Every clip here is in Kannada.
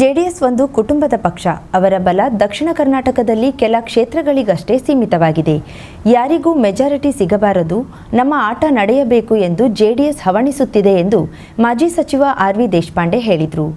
ಜೆಡಿಎಸ್ ಒಂದು ಕುಟುಂಬದ ಪಕ್ಷ. ಅವರ ಬಲ ದಕ್ಷಿಣ ಕರ್ನಾಟಕದಲ್ಲಿ ಕೆಲ ಕ್ಷೇತ್ರಗಳಿಗಷ್ಟೇ ಸೀಮಿತವಾಗಿದೆ. ಯಾರಿಗೂ ಮೆಜಾರಿಟಿ ಸಿಗಬಾರದು. ನಮ್ಮ ಆಟ ನಡೆಯಬೇಕು ಎಂದು ಜೆಡಿಎಸ್ ಹವಣಿಸುತ್ತಿದೆ ಎಂದು ಮಾಜಿ ಸಚಿವ ಆರ್ ವಿ ದೇಶಪಾಂಡೆ ಹೇಳಿದರು.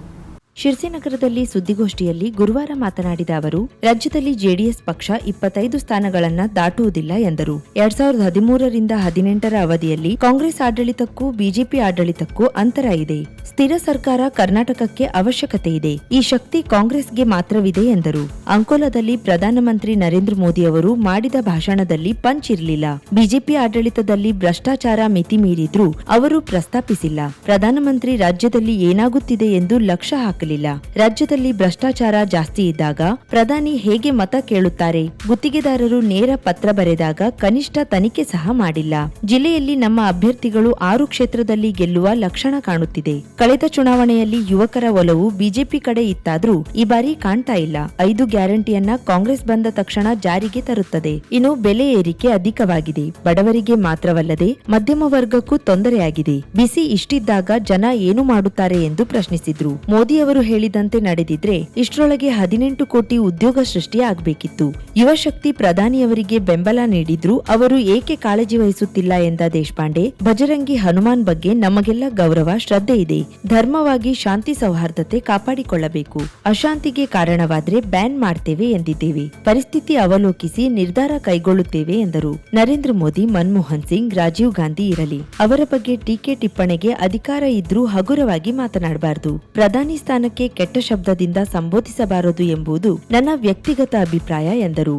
ಶಿರ್ಸಿನಗರದಲ್ಲಿ ಸುದ್ದಿಗೋಷ್ಠಿಯಲ್ಲಿ ಗುರುವಾರ ಮಾತನಾಡಿದ ಅವರು, ರಾಜ್ಯದಲ್ಲಿ ಜೆಡಿಎಸ್ ಪಕ್ಷ ಇಪ್ಪತ್ತೈದು ಸ್ಥಾನಗಳನ್ನು ದಾಟುವುದಿಲ್ಲ ಎಂದರು. ಎರಡ್ ಸಾವಿರದ ಹದಿಮೂರರಿಂದ ಹದಿನೆಂಟರ ಅವಧಿಯಲ್ಲಿ ಕಾಂಗ್ರೆಸ್ ಆಡಳಿತಕ್ಕೂ ಬಿಜೆಪಿ ಆಡಳಿತಕ್ಕೂ ಅಂತರ ಇದೆ. ಸ್ಥಿರ ಸರ್ಕಾರ ಕರ್ನಾಟಕಕ್ಕೆ ಅವಶ್ಯಕತೆ ಇದೆ. ಈ ಶಕ್ತಿ ಕಾಂಗ್ರೆಸ್ಗೆ ಮಾತ್ರವಿದೆ ಎಂದರು. ಅಂಕೋಲಾದಲ್ಲಿ ಪ್ರಧಾನಮಂತ್ರಿ ನರೇಂದ್ರ ಮೋದಿ ಅವರು ಮಾಡಿದ ಭಾಷಣದಲ್ಲಿ ಪಂಚ್ ಇರಲಿಲ್ಲ. ಬಿಜೆಪಿ ಆಡಳಿತದಲ್ಲಿ ಭ್ರಷ್ಟಾಚಾರ ಮಿತಿ ಮೀರಿದ್ರೂ ಅವರು ಪ್ರಸ್ತಾಪಿಸಿಲ್ಲ. ಪ್ರಧಾನಮಂತ್ರಿ ರಾಜ್ಯದಲ್ಲಿ ಏನಾಗುತ್ತಿದೆ ಎಂದು ಲಕ್ಷ್ಯ ಹಾಕಲಿಲ್ಲ. ರಾಜ್ಯದಲ್ಲಿ ಭ್ರಷ್ಟಾಚಾರ ಜಾಸ್ತಿ ಇದ್ದಾಗ ಪ್ರಧಾನಿ ಹೇಗೆ ಮತ ಕೇಳುತ್ತಾರೆ? ಗುತ್ತಿಗೆದಾರರು ನೇರ ಪತ್ರ ಬರೆದಾಗ ಕನಿಷ್ಠ ತನಿಖೆ ಸಹ ಮಾಡಿಲ್ಲ. ಜಿಲ್ಲೆಯಲ್ಲಿ ನಮ್ಮ ಅಭ್ಯರ್ಥಿಗಳು ಆರು ಕ್ಷೇತ್ರದಲ್ಲಿ ಗೆಲ್ಲುವ ಲಕ್ಷಣ ಕಾಣುತ್ತಿದೆ. ಕಳೆದ ಚುನಾವಣೆಯಲ್ಲಿ ಯುವಕರ ಒಲವು ಬಿಜೆಪಿ ಕಡೆ ಇತ್ತಾದ್ರೂ ಈ ಬಾರಿ ಕಾಣ್ತಾ ಇಲ್ಲ. ಐದು ಗ್ಯಾರಂಟಿಯನ್ನ ಕಾಂಗ್ರೆಸ್ ಬಂದ ತಕ್ಷಣ ಜಾರಿಗೆ ತರುತ್ತದೆ. ಇನ್ನು ಬೆಲೆ ಏರಿಕೆ ಅಧಿಕವಾಗಿದೆ. ಬಡವರಿಗೆ ಮಾತ್ರವಲ್ಲದೆ ಮಧ್ಯಮ ವರ್ಗಕ್ಕೂ ತೊಂದರೆಯಾಗಿದೆ. ಬಿಸಿ ಇಷ್ಟಿದ್ದಾಗ ಜನ ಏನು ಮಾಡುತ್ತಾರೆ ಎಂದು ಪ್ರಶ್ನಿಸಿದ್ರು. ಮೋದಿ ಅವರು ಹೇಳಿದಂತೆ ನಡೆದಿದ್ರೆ ಇಷ್ಟರೊಳಗೆ ಹದಿನೆಂಟು ಕೋಟಿ ಉದ್ಯೋಗ ಸೃಷ್ಟಿಯಾಗಬೇಕಿತ್ತು. ಯುವಶಕ್ತಿ ಪ್ರಧಾನಿಯವರಿಗೆ ಬೆಂಬಲ ನೀಡಿದ್ರು ಅವರು ಏಕೆ ಕಾಳಜಿ ವಹಿಸುತ್ತಿಲ್ಲ ಎಂದ ದೇಶಪಾಂಡೆ, ಭಜರಂಗಿ ಹನುಮಾನ್ ಬಗ್ಗೆ ನಮಗೆಲ್ಲ ಗೌರವ, ಶ್ರದ್ಧೆ ಇದೆ. ಧರ್ಮವಾಗಿ ಶಾಂತಿ ಸೌಹಾರ್ದತೆ ಕಾಪಾಡಿಕೊಳ್ಳಬೇಕು. ಅಶಾಂತಿಗೆ ಕಾರಣವಾದ್ರೆ ಬ್ಯಾನ್ ಮಾಡ್ತೇವೆ ಎಂದಿದ್ದೇವೆ. ಪರಿಸ್ಥಿತಿ ಅವಲೋಕಿಸಿ ನಿರ್ಧಾರ ಕೈಗೊಳ್ಳುತ್ತೇವೆ ಎಂದರು. ನರೇಂದ್ರ ಮೋದಿ, ಮನಮೋಹನ್ ಸಿಂಗ್, ರಾಜೀವ್ ಗಾಂಧಿ ಇರಲಿ. ಅವರ ಬಗ್ಗೆ ಟೀಕೆ ಟಿಪ್ಪಣಿಗೆ ಅಧಿಕಾರ ಇದ್ರೂ ಹಗುರವಾಗಿ ಮಾತನಾಡಬಾರದು. ಪ್ರಧಾನಿ ಸ್ಥಾನಕ್ಕೆ ಕೆಟ್ಟ ಶಬ್ದದಿಂದ ಸಂಬೋಧಿಸಬಾರದು ಎಂಬುದು ನನ್ನ ವ್ಯಕ್ತಿಗತ ಅಭಿಪ್ರಾಯ ಎಂದರು.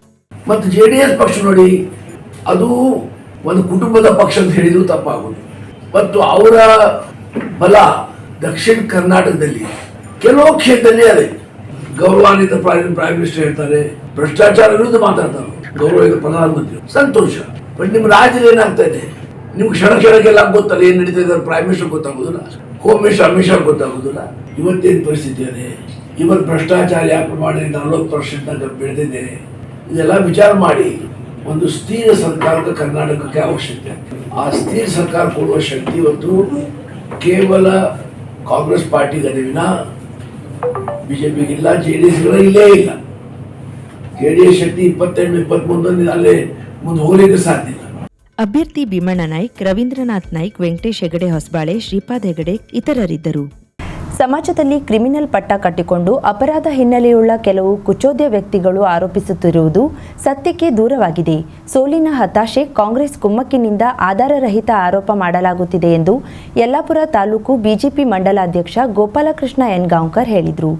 ಮತ್ತು ಜೆ ಡಿ ಎಸ್ ಪಕ್ಷ ನೋಡಿ ಅದು ಒಂದು ಕುಟುಂಬದ ಪಕ್ಷ ಅಂತ ಹೇಳಿದ್ರು ತಪ್ಪಾಗುವುದು ಮತ್ತು ಅವರ ಬಲ ದಕ್ಷಿಣ ಕರ್ನಾಟಕದಲ್ಲಿ ಕೆಲವು ಕ್ಷೇತ್ರದಲ್ಲಿ ಅದೇ ಗೌರವಾನ್ವಿತ ಪ್ರೈಮ್ ಮಿನಿಸ್ಟರ್ ಹೇಳ್ತಾರೆ, ಭ್ರಷ್ಟಾಚಾರ ವಿರುದ್ಧ ಮಾತಾಡ್ತಾರೆ. ಗೌರವಿತ ಪ್ರಧಾನಮಂತ್ರಿ. ಸಂತೋಷ. ಬಟ್ ನಿಮ್ಮ ರಾಜ್ಯದಲ್ಲಿ ಏನಾಗ್ತಾ ಇದೆ? ನಿಮ್ಗೆ ಕ್ಷಣ ಕ್ಷಣಕ್ಕೆಲ್ಲ ಗೊತ್ತಲ್ಲ, ಏನ್ ನಡೀತಾ ಇದ್ದಾರೆ ಪ್ರೈಮ್ ಮಿನಿಸ್ಟರ್ ಗೊತ್ತಾಗೋದಿಲ್ಲ. ಹೋಮ್ ಮಿನಿಸ್ಟರ್ ಅಮಿತ್ ಶಾ ಗೊತ್ತಾಗೋದಿಲ್ಲ. ಇವತ್ತೇನು ಪರಿಸ್ಥಿತಿ ಇದೆ ಇವತ್ತು ಭ್ರಷ್ಟಾಚಾರ ಯಾವ ಪ್ರಮಾಣ ನಲವತ್ತು ಪರ್ಸೆಂಟ್ ನಂಗೆ ಬೆಳೆದಿದೆ? ಇದೆಲ್ಲ ವಿಚಾರ ಮಾಡಿ. ಒಂದು ಸ್ಥಿರ ಸರ್ಕಾರದ ಕರ್ನಾಟಕಕ್ಕೆ ಅವಶ್ಯಕತೆ ಆ ಸ್ಥಿರ ಸರ್ಕಾರ ಕೊಡುವ ಶಕ್ತಿ ಇವತ್ತು ಕೇವಲ ಕಾಂಗ್ರೆಸ್ ಪಾರ್ಟಿಗೆ ವಿನ. ಬಿ ಜೆ ಡಿ ಎಸ್ಗಳ ಇಲ್ಲೇ, ಇಲ್ಲ ಜೆ ಡಿ ಎಸ್ ಶಕ್ತಿ ಇಪ್ಪತ್ತೆಂಟು ಇಪ್ಪತ್ಮೂರರಲ್ಲಿ ಅಲ್ಲೇ ಮುಂದೆ ಹೋಗಲಿಕ್ಕೆ ಸಾಧ್ಯ ಇಲ್ಲ. ಅಭ್ಯರ್ಥಿ ಭೀಮಣ್ಣ ನಾಯ್ಕ್, ರವೀಂದ್ರನಾಥ್ ನಾಯ್ಕ್, ವೆಂಕಟೇಶ್ ಹೆಗಡೆ, ಹೊಸಬಾಳೆ, ಶ್ರೀಪಾದ್ ಹೆಗಡೆ ಇತರರಿದ್ದರು. ಸಮಾಜದಲ್ಲಿ ಕ್ರಿಮಿನಲ್ ಪಟ್ಟ ಕಟ್ಟಿಕೊಂಡು ಅಪರಾಧ ಹಿನ್ನೆಲೆಯುಳ್ಳ ಕೆಲವು ಕುಚೋದ್ಯ ವ್ಯಕ್ತಿಗಳು ಆರೋಪಿಸುತ್ತಿರುವುದು ಸತ್ಯಕ್ಕೆ ದೂರವಾಗಿದೆ. ಸೋಲಿನ ಹತಾಶೆ ಕಾಂಗ್ರೆಸ್ ಕುಮ್ಮಕ್ಕಿನಿಂದ ಆಧಾರರಹಿತ ಆರೋಪ ಮಾಡಲಾಗುತ್ತಿದೆ ಎಂದು ಯಲ್ಲಾಪುರ ತಾಲೂಕು ಬಿಜೆಪಿ ಮಂಡಲಾಧ್ಯಕ್ಷ ಗೋಪಾಲಕೃಷ್ಣ ಎನ್ಗಾಂವ್ಕರ್ ಹೇಳಿದರು.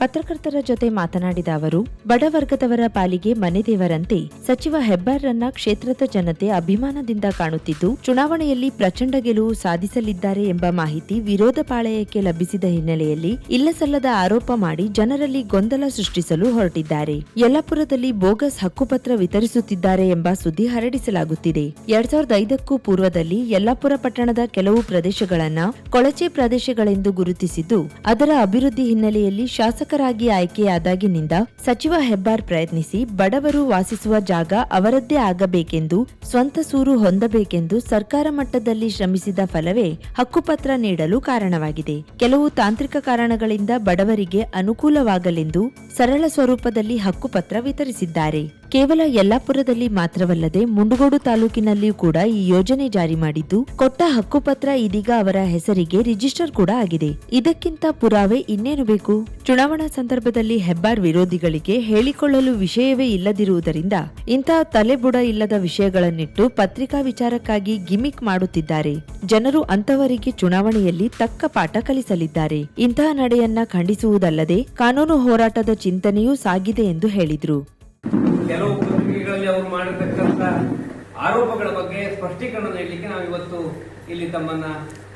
ಪತ್ರಕರ್ತರ ಜೊತೆ ಮಾತನಾಡಿದ ಅವರು ಬಡವರ್ಗದವರ ಪಾಲಿಗೆ ಮನೆದೇವರಂತೆ ಸಚಿವ ಹೆಬ್ಬಾರ್ರನ್ನ ಕ್ಷೇತ್ರದ ಜನತೆ ಅಭಿಮಾನದಿಂದ ಕಾಣುತ್ತಿದ್ದು, ಚುನಾವಣೆಯಲ್ಲಿ ಪ್ರಚಂಡ ಗೆಲುವು ಸಾಧಿಸಲಿದ್ದಾರೆ ಎಂಬ ಮಾಹಿತಿ ವಿರೋಧ ಪಾಳಯಕ್ಕೆ ಲಭಿಸಿದ ಹಿನ್ನೆಲೆಯಲ್ಲಿ ಇಲ್ಲಸಲ್ಲದ ಆರೋಪ ಮಾಡಿ ಜನರಲ್ಲಿ ಗೊಂದಲ ಸೃಷ್ಟಿಸಲು ಹೊರಟಿದ್ದಾರೆ. ಯಲ್ಲಾಪುರದಲ್ಲಿ ಬೋಗಸ್ ಹಕ್ಕುಪತ್ರ ವಿತರಿಸುತ್ತಿದ್ದಾರೆ ಎಂಬ ಸುದ್ದಿ ಹರಡಿಸಲಾಗುತ್ತಿದೆ. ಎರಡ್ ಸಾವಿರದ ಐದಕ್ಕೂ ಪೂರ್ವದಲ್ಲಿ ಯಲ್ಲಾಪುರ ಪಟ್ಟಣದ ಕೆಲವು ಪ್ರದೇಶಗಳನ್ನ ಕೊಳಚೆ ಪ್ರದೇಶಗಳೆಂದು ಗುರುತಿಸಿದ್ದು, ಅದರ ಅಭಿವೃದ್ಧಿ ಹಿನ್ನೆಲೆಯಲ್ಲಿ ಶಾಸಕರಾಗಿ ಆಯ್ಕೆಯಾದಾಗಿನಿಂದ ಸಚಿವ ಹೆಬ್ಬಾರ್ ಪ್ರಯತ್ನಿಸಿ ಬಡವರು ವಾಸಿಸುವ ಜಾಗ ಅವರದ್ದೇ ಆಗಬೇಕೆಂದು, ಸ್ವಂತ ಸೂರು ಹೊಂದಬೇಕೆಂದು ಸರ್ಕಾರ ಮಟ್ಟದಲ್ಲಿ ಶ್ರಮಿಸಿದ ಫಲವೇ ಹಕ್ಕುಪತ್ರ ನೀಡಲು ಕಾರಣವಾಗಿದೆ. ಕೆಲವು ತಾಂತ್ರಿಕ ಕಾರಣಗಳಿಂದ ಬಡವರಿಗೆ ಅನುಕೂಲವಾಗಲೆಂದು ಸರಳ ಸ್ವರೂಪದಲ್ಲಿ ಹಕ್ಕುಪತ್ರ ವಿತರಿಸಿದ್ದಾರೆ. ಕೇವಲ ಯಲ್ಲಾಪುರದಲ್ಲಿ ಮಾತ್ರವಲ್ಲದೆ ಮುಂಡಗೋಡು ತಾಲೂಕಿನಲ್ಲಿಯೂ ಕೂಡ ಈ ಯೋಜನೆ ಜಾರಿ ಮಾಡಿದ್ದು, ಕೊಟ್ಟ ಹಕ್ಕುಪತ್ರ ಇದೀಗ ಅವರ ಹೆಸರಿಗೆ ರಿಜಿಸ್ಟರ್ ಕೂಡ ಆಗಿದೆ. ಇದಕ್ಕಿಂತ ಪುರಾವೆ ಇನ್ನೇನು ಬೇಕು? ಚುನಾವಣಾ ಸಂದರ್ಭದಲ್ಲಿ ಹೆಬ್ಬಾರ್ ವಿರೋಧಿಗಳಿಗೆ ಹೇಳಿಕೊಳ್ಳಲು ವಿಷಯವೇ ಇಲ್ಲದಿರುವುದರಿಂದ ಇಂತಹ ತಲೆಬುಡ ಇಲ್ಲದ ವಿಷಯಗಳನ್ನಿಟ್ಟು ಪತ್ರಿಕಾ ವಿಚಾರಕ್ಕಾಗಿ ಗಿಮಿಕ್ ಮಾಡುತ್ತಿದ್ದಾರೆ. ಜನರು ಅಂತವರಿಗೆ ಚುನಾವಣೆಯಲ್ಲಿ ತಕ್ಕ ಪಾಠ ಕಲಿಸಲಿದ್ದಾರೆ. ಇಂತಹ ನಡೆಯನ್ನ ಖಂಡಿಸುವುದಲ್ಲದೆ ಕಾನೂನು ಹೋರಾಟದ ಚಿಂತನೆಯೂ ಸಾಗಿದೆ ಎಂದು ಹೇಳಿದ್ರು. ಆರೋಪಗಳ ಬಗ್ಗೆ ಸ್ಪಷ್ಟೀಕರಣ ನೀಡಲಿಕ್ಕೆ ನಾವು ಇವತ್ತು ಇಲ್ಲಿ ತಮ್ಮನ್ನ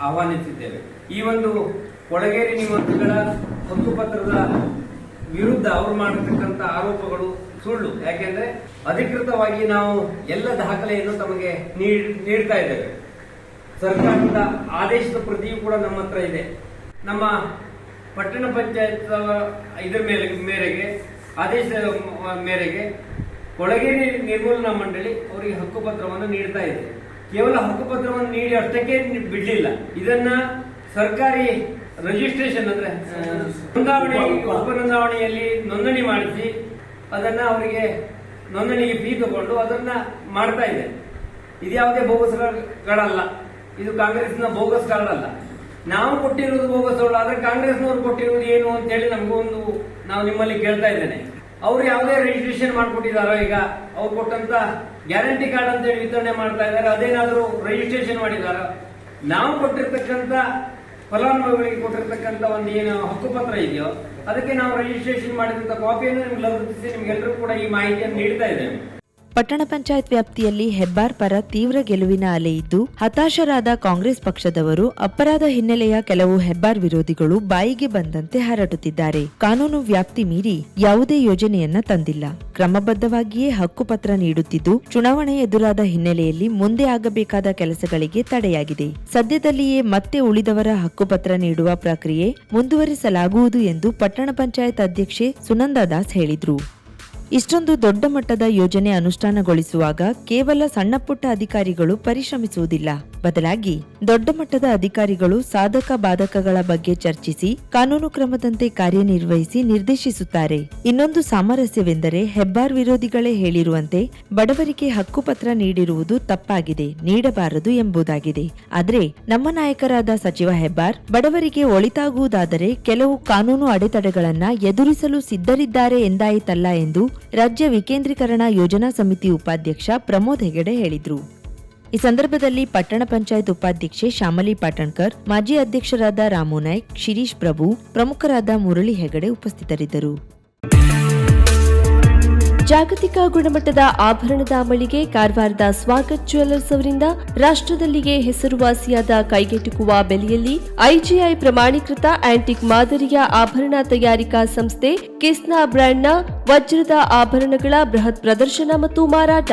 ಆಹ್ವಾನಿಸಿದ್ದೇವೆ. ಈ ಒಂದು ಕೊಳಗೇರಿ ನಿವಾಸಿಗಳ ಹಕ್ಕುಪತ್ರದ ವಿರುದ್ಧ ಅವರು ಮಾಡಿರ್ತಕ್ಕಂಥ ಆರೋಪಗಳು ಸುಳ್ಳು. ಯಾಕೆಂದ್ರೆ ಅಧಿಕೃತವಾಗಿ ನಾವು ಎಲ್ಲ ದಾಖಲೆಯನ್ನು ತಮಗೆ ನೀಡ್- ನೀಡ್ತಾ ಇದ್ದೇವೆ. ಸರ್ಕಾರದ ಆದೇಶದ ಪ್ರತಿಯೂ ಕೂಡ ನಮ್ಮ ಹತ್ರ ಇದೆ. ನಮ್ಮ ಪಟ್ಟಣ ಪಂಚಾಯತ್ ಇದರ ಮೇಲೆ, ಮೇರೆಗೆ ಆದೇಶದ ಮೇರೆಗೆ ಕೊಳಗೇರಿ ನಿರ್ಮೂಲನಾ ಮಂಡಳಿ ಅವರಿಗೆ ಹಕ್ಕುಪತ್ರವನ್ನು ನೀಡ್ತಾ ಇದೆ. ಕೇವಲ ಹಕ್ಕುಪತ್ರವನ್ನು ನೀಡಿ ಅಷ್ಟಕ್ಕೆ ಬಿಡಲಿಲ್ಲ. ಇದನ್ನ ಸರ್ಕಾರಿ ರಿಜಿಸ್ಟ್ರೇಷನ್ ಅಂದ್ರೆ ನೋಂದಾವಣಿ ಉಪ ನೋಂದಾವಣಿಯಲ್ಲಿ ನೋಂದಣಿ ಮಾಡಿಸಿ ಅದನ್ನ ಅವರಿಗೆ ನೋಂದಣಿಗೆ ಫೀ ತಗೊಂಡು ಅದನ್ನ ಮಾಡ್ತಾ ಇದೆ. ಇದು ಯಾವುದೇ ಬೋಗಸ್ಗಳಲ್ಲ. ಇದು ಕಾಂಗ್ರೆಸ್ನ ಬೋಗಸ್ ಕಾರ್ಡ್ ಅಲ್ಲ ನಾವು ಕೊಟ್ಟಿರುವುದು ಬೋಗಸ್ ಆದ್ರೆ ಕಾಂಗ್ರೆಸ್ನವರು ಕೊಟ್ಟಿರುವುದು ಏನು ಅಂತ ಹೇಳಿ ನಮಗೊಂದು ನಾವು ನಿಮ್ಮಲ್ಲಿ ಕೇಳ್ತಾ ಇದ್ದೇನೆ. ಅವ್ರು ಯಾವುದೇ ರಿಜಿಸ್ಟ್ರೇಷನ್ ಮಾಡ್ಕೊಟ್ಟಿದಾರೋ ಈಗ ಅವ್ರು ಕೊಟ್ಟಂತ ಗ್ಯಾರಂಟಿ ಕಾರ್ಡ್ ಅಂತ ಹೇಳಿ ವಿತರಣೆ ಮಾಡ್ತಾ ಇದ್ದಾರೆ ಅದೇನಾದರೂ ರಿಜಿಸ್ಟ್ರೇಷನ್ ಮಾಡಿದಾರೋ ನಾವು ಕೊಟ್ಟಿರ್ತಕ್ಕಂತ ಫಲಾನುಭವಿಗಳಿಗೆ ಕೊಟ್ಟಿರ್ತಕ್ಕಂತ ಒಂದು ಏನು ಹಕ್ಕುಪತ್ರ ಇದೆಯೋ, ಅದಕ್ಕೆ ನಾವು ರಿಜಿಸ್ಟ್ರೇಷನ್ ಮಾಡಿದಂತ ಕಾಪಿಯನ್ನು ನಿಮ್ಗೆ ಲಭಿಸಿ ನಿಮ್ಗೆಲ್ಲರೂ ಕೂಡ ಈ ಮಾಹಿತಿಯನ್ನು ನೀಡ್ತಾ ಇದ್ದೇವೆ ಪಟ್ಟಣ ಪಂಚಾಯತ್ ವ್ಯಾಪ್ತಿಯಲ್ಲಿ ಹೆಬ್ಬಾರ್ ಪರ ತೀವ್ರ ಗೆಲುವಿನ ಅಲೆ ಇದ್ದು, ಹತಾಶರಾದ ಕಾಂಗ್ರೆಸ್ ಪಕ್ಷದವರು ಅಪರಾಧ ಹಿನ್ನೆಲೆಯ ಕೆಲವು ಹೆಬ್ಬಾರ್ ವಿರೋಧಿಗಳು ಬಾಯಿಗೆ ಬಂದಂತೆ ಹರಡುತ್ತಿದ್ದಾರೆ ಕಾನೂನು ವ್ಯಾಪ್ತಿ ಮೀರಿ ಯಾವುದೇ ಯೋಜನೆಯನ್ನ ತಂದಿಲ್ಲ. ಕ್ರಮಬದ್ಧವಾಗಿಯೇ ಹಕ್ಕುಪತ್ರ ನೀಡುತ್ತಿದ್ದು, ಚುನಾವಣೆ ಎದುರಾದ ಹಿನ್ನೆಲೆಯಲ್ಲಿ ಮುಂದೆ ಆಗಬೇಕಾದ ಕೆಲಸಗಳಿಗೆ ತಡೆಯಾಗಿದೆ. ಸದ್ಯದಲ್ಲಿಯೇ ಮತ್ತೆ ಉಳಿದವರ ಹಕ್ಕುಪತ್ರ ನೀಡುವ ಪ್ರಕ್ರಿಯೆ ಮುಂದುವರಿಸಲಾಗುವುದು ಎಂದು ಪಟ್ಟಣ ಪಂಚಾಯತ್ ಅಧ್ಯಕ್ಷೆ ಸುನಂದಾ ದಾಸ್ ಹೇಳಿದ್ರು. ಇಷ್ಟೊಂದು ದೊಡ್ಡ ಮಟ್ಟದ ಯೋಜನೆ ಅನುಷ್ಠಾನಗೊಳಿಸುವಾಗ ಕೇವಲ ಸಣ್ಣಪುಟ್ಟ ಅಧಿಕಾರಿಗಳು ಪರಿಶ್ರಮಿಸುವುದಿಲ್ಲ. ಬದಲಾಗಿ ದೊಡ್ಡ ಮಟ್ಟದ ಅಧಿಕಾರಿಗಳು ಸಾಧಕ ಬಾಧಕಗಳ ಬಗ್ಗೆ ಚರ್ಚಿಸಿ ಕಾನೂನು ಕ್ರಮದಂತೆ ಕಾರ್ಯನಿರ್ವಹಿಸಿ ನಿರ್ದೇಶಿಸುತ್ತಾರೆ. ಇನ್ನೊಂದು ಸಾಮರಸ್ಯವೆಂದರೆ ಹೆಬ್ಬಾರ್ ವಿರೋಧಿಗಳೇ ಹೇಳಿರುವಂತೆ ಬಡವರಿಗೆ ಹಕ್ಕುಪತ್ರ ನೀಡಿರುವುದು ತಪ್ಪಾಗಿದೆ, ನೀಡಬಾರದು ಎಂಬುದಾಗಿದೆ. ಆದರೆ ನಮ್ಮ ನಾಯಕರಾದ ಸಚಿವ ಹೆಬ್ಬಾರ್ ಬಡವರಿಗೆ ಒಳಿತಾಗುವುದಾದರೆ ಕೆಲವು ಕಾನೂನು ಅಡೆತಡೆಗಳನ್ನ ಎದುರಿಸಲು ಸಿದ್ಧರಿದ್ದಾರೆ ಎಂದಾಯಿತಲ್ಲ ಎಂದು ರಾಜ್ಯ ವಿಕೇಂದ್ರೀಕರಣ ಯೋಜನಾ ಸಮಿತಿ ಉಪಾಧ್ಯಕ್ಷ ಪ್ರಮೋದ್ ಹೆಗಡೆ ಹೇಳಿದ್ರು. ಈ ಸಂದರ್ಭದಲ್ಲಿ ಪಟ್ಟಣ ಪಂಚಾಯತ್ ಉಪಾಧ್ಯಕ್ಷೆ ಶ್ಯಾಮಲಿ ಪಾಟಣ್ಕರ್, ಮಾಜಿ ಅಧ್ಯಕ್ಷರಾದ ರಾಮು ನಾಯ್ಕ್, ಶಿರೀಶ್ ಪ್ರಭು, ಪ್ರಮುಖರಾದ ಮುರಳಿ ಹೆಗಡೆ ಉಪಸ್ಥಿತರಿದ್ದರು. ಜಾಗತಿಕ ಗುಣಮಟ್ಟದ ಆಭರಣದ ಮಳಿಗೆ ಕಾರವಾರದ ಸ್ವಾಗತ್ ಜ್ಯುವೆಲ್ಲರ್ಸ್ ಅವರಿಂದ ರಾಷ್ಟ್ರದಲ್ಲಿಯೇ ಹೆಸರುವಾಸಿಯಾದ ಕೈಗೆಟುಕುವ ಬೆಲೆಯಲ್ಲಿ ಐಜಿಐ ಪ್ರಮಾಣೀಕೃತ ಆಂಟಿಕ್ ಮಾದರಿಯ ಆಭರಣ ತಯಾರಿಕಾ ಸಂಸ್ಥೆ ಕಿಸ್ನಾ ಬ್ರ್ಯಾಂಡ್ನ ವಜ್ರದ ಆಭರಣಗಳ ಬೃಹತ್ ಪ್ರದರ್ಶನ ಮತ್ತು ಮಾರಾಟ.